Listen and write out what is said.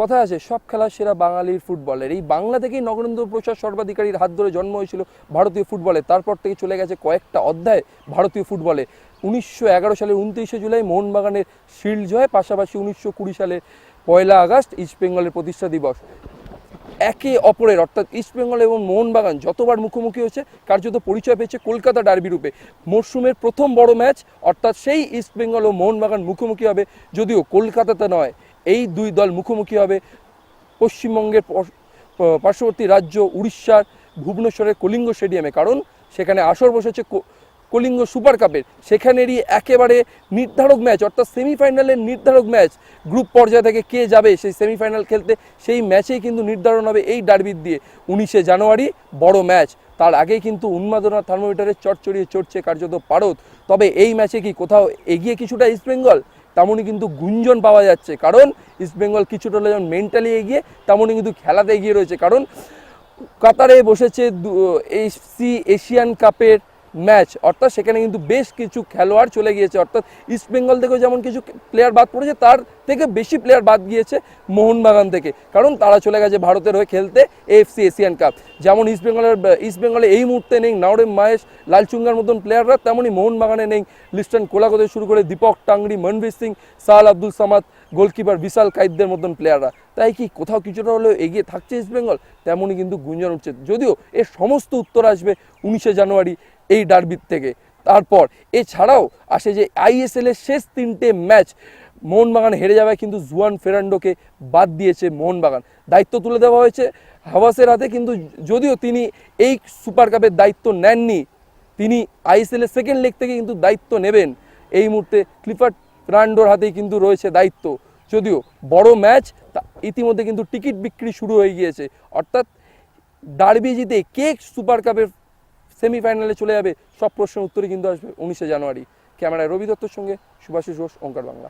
কথা আছে, সব খেলা সেরা বাঙালির ফুটবলের। এই বাংলা থেকেই নগরেন্দ্র প্রসাদ সর্বাধিকারীর হাত ধরে জন্ম হয়েছিল ভারতীয় ফুটবলে। তারপর থেকে চলে গেছে কয়েকটা অধ্যায় ভারতীয় ফুটবলে। উনিশশো এগারো সালের উনত্রিশে জুলাই মোহনবাগানের শিল্ড জয় পাশাপাশি উনিশশো কুড়ি সালে পয়লা আগস্ট ইস্টবেঙ্গলের প্রতিষ্ঠা দিবস। একে অপরের, অর্থাৎ ইস্টবেঙ্গল এবং মোহনবাগান যতবার মুখোমুখি হয়েছে, কার্যত পরিচয় পেয়েছে কলকাতা ডার্বি রূপে। মরশুমের প্রথম বড় ম্যাচ, অর্থাৎ সেই ইস্টবেঙ্গল ও মোহনবাগান মুখোমুখি হবে, যদিও কলকাতাতে নয়। এই দুই দল মুখোমুখি হবে। পশ্চিমবঙ্গের পার্শ্ববর্তী রাজ্য উড়িষ্যার ভুবনেশ্বরের কলিঙ্গ স্টেডিয়ামে। কারণ সেখানে আসর বসেছে কলিঙ্গ সুপার কাপের। সেখানেরই একেবারে নির্ধারক ম্যাচ, অর্থাৎ সেমিফাইনালের নির্ধারক ম্যাচ গ্রুপ পর্যায় থেকে কে যাবে সেই সেমিফাইনাল খেলতে, সেই ম্যাচেই কিন্তু নির্ধারণ হবে এই ডার্বির দিয়ে। উনিশে জানুয়ারি, বড় ম্যাচ। তার আগেই কিন্তু উন্মাদনা থার্মোমিটারের চড়চড়িয়ে চড়ছে কার্যত পারদ। তবে এই ম্যাচে কি কোথাও এগিয়ে কিছুটা ইস্টবেঙ্গল তেমনই কিন্তু গুঞ্জন পাওয়া যাচ্ছে। কারণ ইস্টবেঙ্গল কিছুটা হলে যেমন মেন্টালি এগিয়ে, তেমনই কিন্তু খেলাতে এগিয়ে রয়েছে। কারণ কাতারে বসেছে এসি এশিয়ান কাপের ম্যাচ। অর্থাৎ সেখানে কিন্তু বেশ কিছু খেলোয়াড় চলে গিয়েছে। অর্থাৎ ইস্টবেঙ্গল থেকেও যেমন কিছু প্লেয়ার বাদ পড়েছে, তার থেকে বেশি প্লেয়ার বাদ গিয়েছে মোহনবাগান থেকে। কারণ তারা চলে গেছে ভারতের হয়ে খেলতে এফসি এশিয়ান কাপ যেমন ইস্টবেঙ্গলের ইস্টবেঙ্গলে এই মুহূর্তে নেই নাওরেম মায়েশ লালচুঙ্গার মতন প্লেয়াররা তেমনই মোহনবাগানে নেই লিস্টন কোলাকো থেকে শুরু করে দীপক টাংরি, মনবীর সিং সাহাল আব্দুল সামাদ গোলকিপার বিশাল কাইদদের মতন প্লেয়াররা তাই কি কোথাও কিছুটা হলেও এগিয়ে থাকছে ইস্টবেঙ্গল তেমনই কিন্তু গুঞ্জন উঠছে। যদিও এর সমস্ত উত্তর আসবে উনিশে জানুয়ারি এই ডার্বির থেকে। তারপর, এছাড়াও আসে যে আইএসএল এর শেষ তিনটে ম্যাচ, মোহনবাগান হেরে যাবে কিন্তু জুয়ান ফেরান্ডোকে বাদ দিয়েছে মোহনবাগান। দায়িত্ব তুলে দেওয়া হয়েছে হাওয়াসের হাতে, কিন্তু যদিও তিনি এই সুপার কাপের দায়িত্ব নেননি, তিনি আইএসএল এর সেকেন্ড লেগ থেকে কিন্তু দায়িত্ব নেবেন। এই মুহূর্তে ক্লিফার্ড ফেরান্ডোর হাতেই কিন্তু রয়েছে দায়িত্ব। যদিও বড় ম্যাচ ইতিমধ্যে কিন্তু টিকিট বিক্রি শুরু হয়ে গিয়েছে। অর্থাৎ, ডার্বি জিতে কে সুপার কাপের সেমিফাইনালে চলে যাবে। সব প্রশ্নের উত্তরই কিন্তু আসবে উনিশে জানুয়ারি। ক্যামেরায় রবি দত্তর সঙ্গে সুভাষিস ঘোষ, ওঙ্কার বাংলা।